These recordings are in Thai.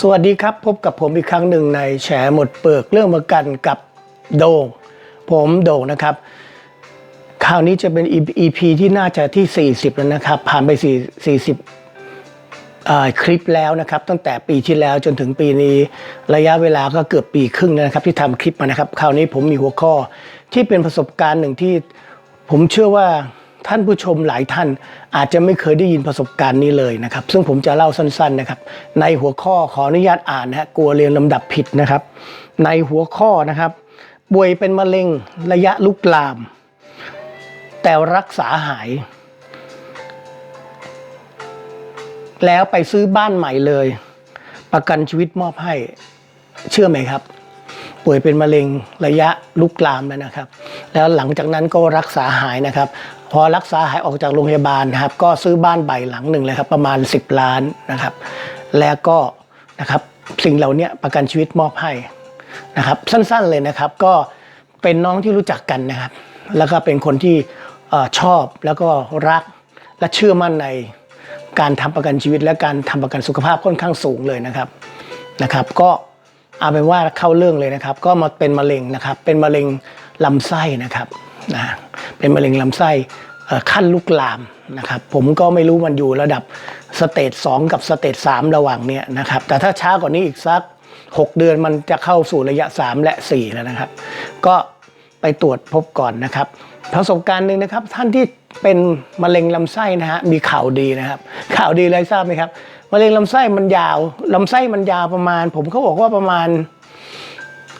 สวัสดีครับ พบกับผมอีกครั้งหนึ่งในแฉหมดเปลือกเรื่องประกันกับโดงผมโดงนะครับ คราวนี้จะเป็น EP ที่น่าจะที่ 40 แล้วนะครับ ผ่านไป 40 คลิปแล้วนะครับ ตั้งแต่ปีที่แล้วจนถึงปีนี้ระยะเวลาก็เกือบปีครึ่งแล้วนะครับ ที่ทำคลิปมานะครับ คราวนี้ผมมีหัวข้อที่เป็นประสบการณ์หนึ่งที่ผมเชื่อว่า ท่านผู้ชมหลายท่านอาจจะไม่เคยได้ยินประสบการณ์นี้เลยนะครับ ซึ่งผมจะเล่าสั้นๆนะครับ ในหัวข้อขออนุญาตอ่านนะฮะกลัวเรียนลำดับผิดนะครับ ในหัวข้อนะครับ ป่วยเป็นมะเร็งระยะลุกลาม แต่รักษาหาย แล้วไปซื้อบ้านใหม่เลย ประกันชีวิตมอบให้เชื่อไหมครับป่วยเป็นมะเร็งระยะลุกลามแล้วนะครับ แล้วหลังจากนั้นก็รักษาหายนะครับ พอรักษาหายออกจากโรงพยาบาลนะครับ ก็ซื้อบ้านใบหลังหนึ่งเลยครับ ประมาณ 10 ล้านนะครับ แล้วก็นะครับสิ่งเหล่านี้ประกันชีวิตมอบให้นะครับ สั้นๆเลยนะครับ ก็เป็นน้องที่รู้จักกันนะครับ แล้วก็เป็นคนที่ชอบแล้วก็รักและเชื่อมั่นในการทำประกันชีวิต และการทำประกันสุขภาพค่อนข้างสูงเลยนะครับนะครับ ก็เอาเป็นว่าเข้าเรื่องเลยนะครับ ก็มาเป็นมะเร็งนะครับ เป็นมะเร็งลำไส้นะครับนะ เป็นมะเร็งลำไส้ขั้นลุกลามนะครับผมก็ไม่รู้มันอยู่ระดับสเตจ2กับสเตจ3ระหว่างเนี้ยนะครับแต่ถ้าช้ากว่านี้อีกสัก 6 เดือนมันจะเข้าสู่ระยะ 3 และ 4 แล้วนะครับ ก็ไปตรวจพบก่อนนะครับประสบการณ์หนึ่งนะครับท่านที่เป็นมะเร็งลำไส้นะฮะมีข่าวดีนะครับ ข่าวดีอะไรทราบไหมครับมะเร็งลำไส้มันยาวลำไส้มันยาวประมาณ ผมเขาบอกว่าประมาณ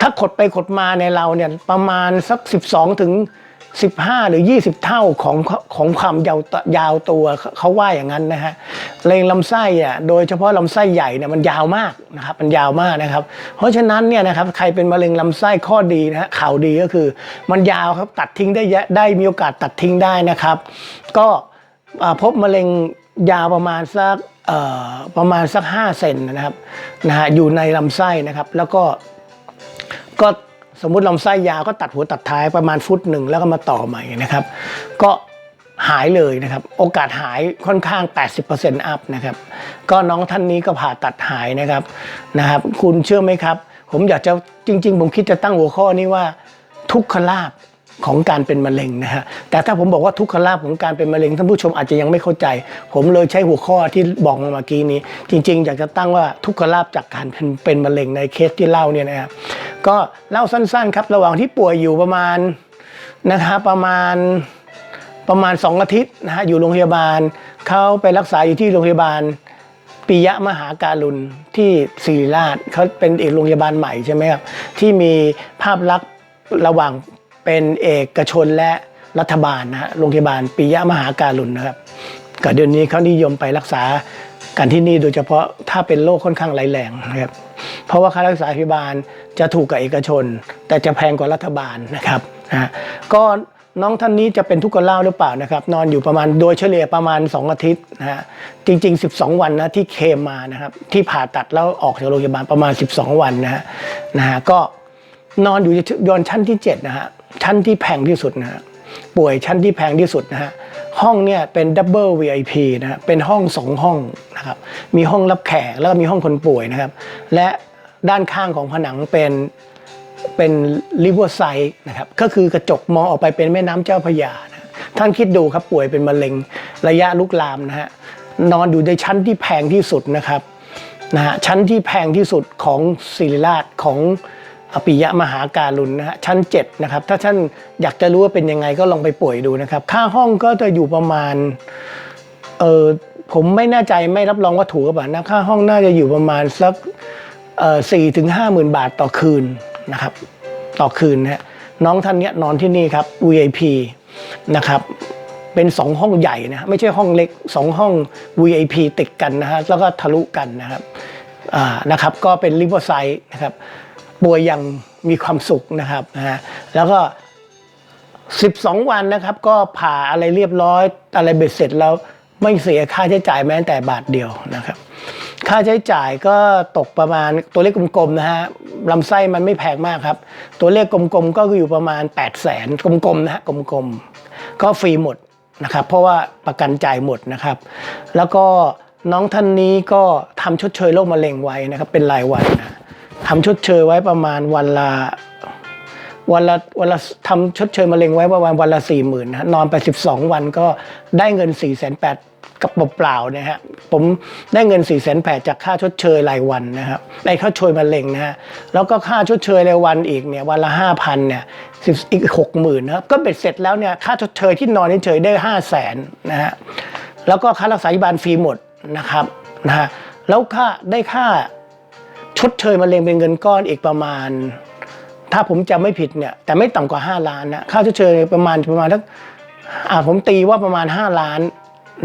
ถ้าขดไปขดมาในเราเนี่ยประมาณสัก 12ถึง 15 หรือ 20 เท่าของของความยาวยาวตัวเขาว่าอย่างนั้นนะฮะเร็งลำไส้อะโดยเฉพาะลำไส้ใหญ่เนี่ยมันยาวมากนะครับมันยาวมากนะครับ เพราะฉะนั้นเนี่ยนะครับใครเป็นมะเร็งลำไส้ข้อดีนะฮะข่าวดีก็คือ มันยาวครับตัดทิ้งได้ได้มีโอกาสตัดทิ้งได้นะครับ ก็พบมะเร็งยาวประมาณสักประมาณสัก 5 เซนนะครับนะฮะอยู่ในลำไส้นะครับ แล้วก็ก็ สมมุติลำไส้ยาวก็ตัดหัวตัดท้ายประมาณฟุตหนึ่งแล้วก็มาต่อใหม่นะครับ ก็หายเลยนะครับ โอกาสหายค่อนข้าง 80%อัพนะครับ ก็น้องท่านนี้ก็ผ่าตัดหายนะครับนะครับ คุณเชื่อไหมครับ ผมอยากจะจริง ๆ ผมคิดจะตั้งหัวข้อนี้ว่าทุกขลาบ ของการเป็นมะเร็งนะฮะแต่ถ้าผมบอกว่าทุกขลาบของการเป็นมะเร็งท่านผู้ชมอาจจะยังไม่เข้าใจ ผมเลยใช้หัวข้อที่บอกมาเมื่อกี้นี้ จริง ๆ อยากจะตั้งว่าทุกขลาบจากการเป็นเป็นมะเร็งในเคสที่เล่าเนี่ยนะครับก็เล่าสั้นๆ ครับระหว่างที่ป่วยอยู่ประมาณนะครับประมาณประมาณ 2 อาทิตย์นะฮะอยู่โรงพยาบาลเขาไปรักษาอยู่ที่โรงพยาบาลปิยะมหาการุณที่ศิริราชเขาเป็นเอกโรงพยาบาลใหม่ใช่ไหมครับที่มีภาพลักษณ์ระหว่าง เป็นเอกชนและรัฐบาลนะโรงพยาบาลปิยะมหาการุณนะครับก็เดี๋ยวนี้เขานิยมไปรักษากันที่นี่โดยเฉพาะถ้าเป็นโรคค่อนข้างร้ายแรงนะครับเพราะว่าค่ารักษาพยาบาลจะถูกกับเอกชน แต่จะแพงกว่ารัฐบาลนะครับนะก็น้องท่านนี้จะเป็นทุกข์กเล่าหรือเปล่านะครับ นอนอยู่ประมาณโดยเฉลี่ยประมาณ 2 อาทิตย์นะฮะจริง ๆ 12 วันนะที่เคมมานะครับ ที่ผ่าตัดแล้วออกจากโรงพยาบาลประมาณ 12 วันนะฮะนะฮะก็นอนอยู่ยอนชั้นที่7นะฮะ ชั้นที่แพงที่สุดนะฮะป่วยชั้นที่แพงที่สุดนะฮะห้องเนี่ยเป็นดับเบิล VIP นะฮะเป็นห้องสองห้องนะครับมีห้องรับแขกแล้วก็มีห้องคนป่วยนะครับ และด้านข้างของผนังเป็นเป็นริเวอร์ไซด์นะครับก็คือกระจกมองออกไปเป็นแม่น้ำเจ้าพระยานะท่านคิดดูครับป่วยเป็นมะเร็งระยะลุกลามนะฮะนอนอยู่ในชั้นที่แพงที่สุดนะครับนะฮะชั้นที่แพงที่สุดของศิริราชของ อปิยะมหาการุณนะฮะชั้น7นะครับถ้าท่านอยากจะรู้ว่าเป็นยังไงก็ลองไปป่วยดูนะครับ ค่าห้องก็จะอยู่ประมาณเออผมไม่แน่ใจไม่รับรองว่าถูกหรือเปล่านะค่าห้องน่าจะอยู่ประมาณสักเอ่อสี่ถึงห้าหมื่นบาทต่อคืนนะครับ ต่อคืนนะฮะน้องท่านเนี้ยนอนที่นี่ครับ VIP นะครับเป็นสองห้องใหญ่นะไม่ใช่ห้องเล็กสองห้อง VIP ติดกันนะฮะแล้วก็ทะลุกันนะครับอ่านะครับก็เป็นริเวอร์ไซด์นะครับ ป่วยอย่างมีความสุขนะครับนะฮะแล้วก็ 12 วันนะครับ ก็ผ่าอะไรเรียบร้อย อะไรเบ็ดเสร็จแล้วไม่เสียค่าใช้จ่ายแม้แต่บาทเดียวนะครับ ค่าใช้จ่ายก็ตกประมาณตัวเลขกลมๆนะฮะลำไส้มันไม่แพงมากครับ ตัวเลขกลมๆก็อยู่ประมาณ 8 0 0แสนกลมๆนะฮะกลมๆก็ฟรีหมดนะครับ เพราะว่าประกันจ่ายหมดนะครับ แล้วก็น้องท่านนี้ก็ทำชดเชยโรคมะเร็งไว้นะครับ เป็นรายวันนะ ทำชดเชยไว้ประมาณวันละวันละวันละทำชดเชยมะเร็งไว้ประมาณวันละสี่หมื่นนะนอนไป12วันก็ได้เงิน4ี่แสนแปดกับเปล่าๆนะฮะผมได้เงิน4ี่แสนแปดจากค่าชดเชยรายวันนะครับได้ค่าชดเชยมะเร็งนะฮะแล้วก็ค่าชดเชยรายวันอีกเนี่ยวันละห้าพันเนี่ยอีกหกหมื่นนะครับก็เบ็ดเสร็จแล้วเนี่ยค่าชดเชยที่นอนเฉยได้ห้าแสนนะฮะแล้วก็ค่ารักษาพยาบาลฟรีหมดนะครับนะฮะแล้วค่าได้ค่า ชดเชยมะเร็งเป็นเงินก้อนอีกประมาณ ถ้าผมจำไม่ผิดเนี่ยแต่ไม่ต่ำกว่า 5 ล้านนะค่าชดเชยประมาณประมาณทักอ่าผมตีว่าประมาณ 5 ล้าน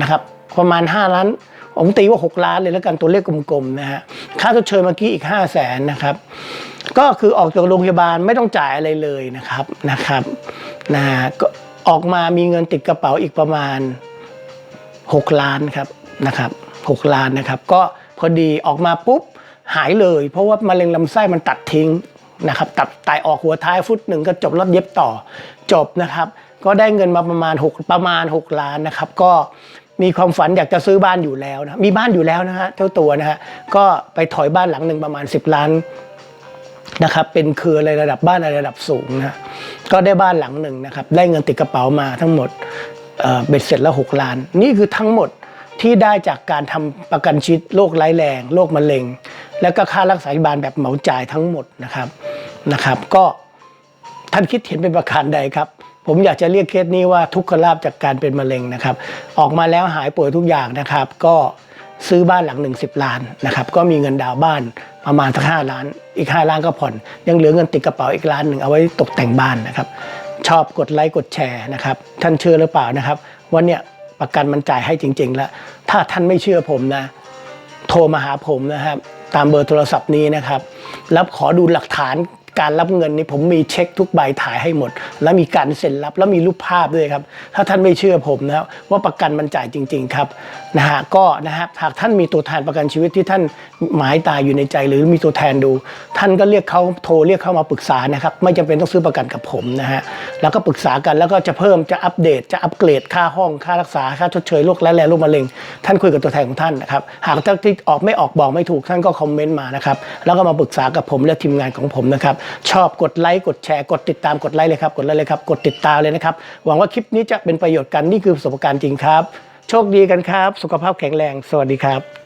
นะครับประมาณ 5 ล้านผมตีว่า 6 ล้านเลยแล้วกันตัวเลขกลมๆนะฮะค่าชดเชยเมื่อกี้อีก 5 0 0แสนนะครับก็คือออกจากโรงพยาบาลไม่ต้องจ่ายอะไรเลยนะครับนะครับนะฮะก็ออกมามีเงินติดกระเป๋าอีกประมาณ 6 ล้านครับนะครับ6ล้านนะครับ ก็พอดีออกมาปุ๊บ หายเลย เพราะว่ามะเร็งลำไส้มันตัดทิ้งนะครับตัดไตออกหัวท้ายฟุตหนึ่งก็จบแล้วเย็บต่อจบนะครับ ก็ได้เงินมาประมาณ 6 ประมาณ 6 ล้านนะครับ ก็มีความฝันอยากจะซื้อบ้านอยู่แล้วนะมีบ้านอยู่แล้วนะฮะเจ้าตัวนะฮะก็ไปถอยบ้านหลังหนึ่งประมาณ 10 ล้านนะครับเป็นเครืออะไรระดับบ้านอะไรระดับสูงนะก็ได้บ้านหลังหนึ่งนะครับได้เงินติดกระเป๋ามาทั้งหมดเเบ็ดเสร็จแล้ว6ล้าน นี่คือทั้งหมดที่ได้จากการทำประกันชีวิตโรคร้ายแรงโรคมะเร็ง แล้วก็ค่ารักษาพยาบาลแบบเหมาจ่ายทั้งหมดนะครับนะครับ ก็ท่านคิดเห็นเป็นประการใดครับ ผมอยากจะเรียกเคสนี้ว่าทุกขลาบจากการเป็นมะเร็งนะครับ ออกมาแล้วหายป่วยทุกอย่างนะครับ ก็ซื้อบ้านหลังหนึ่งสิบล้านนะครับ ก็มีเงินดาวน์บ้านประมาณสักห้าล้าน อีกห้าล้านก็ผ่อน ยังเหลือเงินติดกระเป๋าอีกล้านหนึ่งเอาไว้ตกแต่งบ้านนะครับ ชอบกดไลค์กดแชร์นะครับ ท่านเชื่อหรือเปล่านะครับว่าเนี่ยประกันมันจ่ายให้จริง ๆ แล้ว ถ้าท่านไม่เชื่อผมนะ โทรมาหาผมนะครับ ตามเบอร์โทรศัพท์นี้นะครับ แล้วขอดูหลักฐาน การรับเงินนี่ผมมีเช็คทุกใบถ่ายให้หมด แล้วมีการเซ็นรับแล้วมีรูปภาพด้วยครับ ถ้าท่านไม่เชื่อผมนะครับว่าประกันมันจ่ายจริง ๆ ครับนะฮะก็นะครับหากท่านมีตัวแทนประกันชีวิตที่ท่านหมายตายอยู่ในใจ หรือมีตัวแทนดู ท่านก็เรียกเขาโทรเรียกเขามาปรึกษานะครับไม่จำเป็นต้องซื้อประกันกับผมนะฮะแล้วก็ปรึกษากันแล้วก็จะเพิ่มจะอัปเดตจะอัปเกรดค่าห้องค่ารักษาค่าชดเชยโรคและแรงโรคมะเร็งท่านคุยกับตัวแทนของท่านนะครับหากท่านที่ออกไม่ออกบอกไม่ถูกท่านก็คอมเมนต์มานะครับแล้วก็มาปรึกษากับผมและทีมงานของผมนะครับชอบกดไลค์กดแชร์กดติดตามกดไลค์เลยครับกดไลค์เลยครับกดติดตามเลยนะครับหวังว่าคลิปนี้จะเป็นประโยชน์กันนี่คือประสบการณ์จริงครับ โชคดีกันครับ สุขภาพแข็งแรง สวัสดีครับ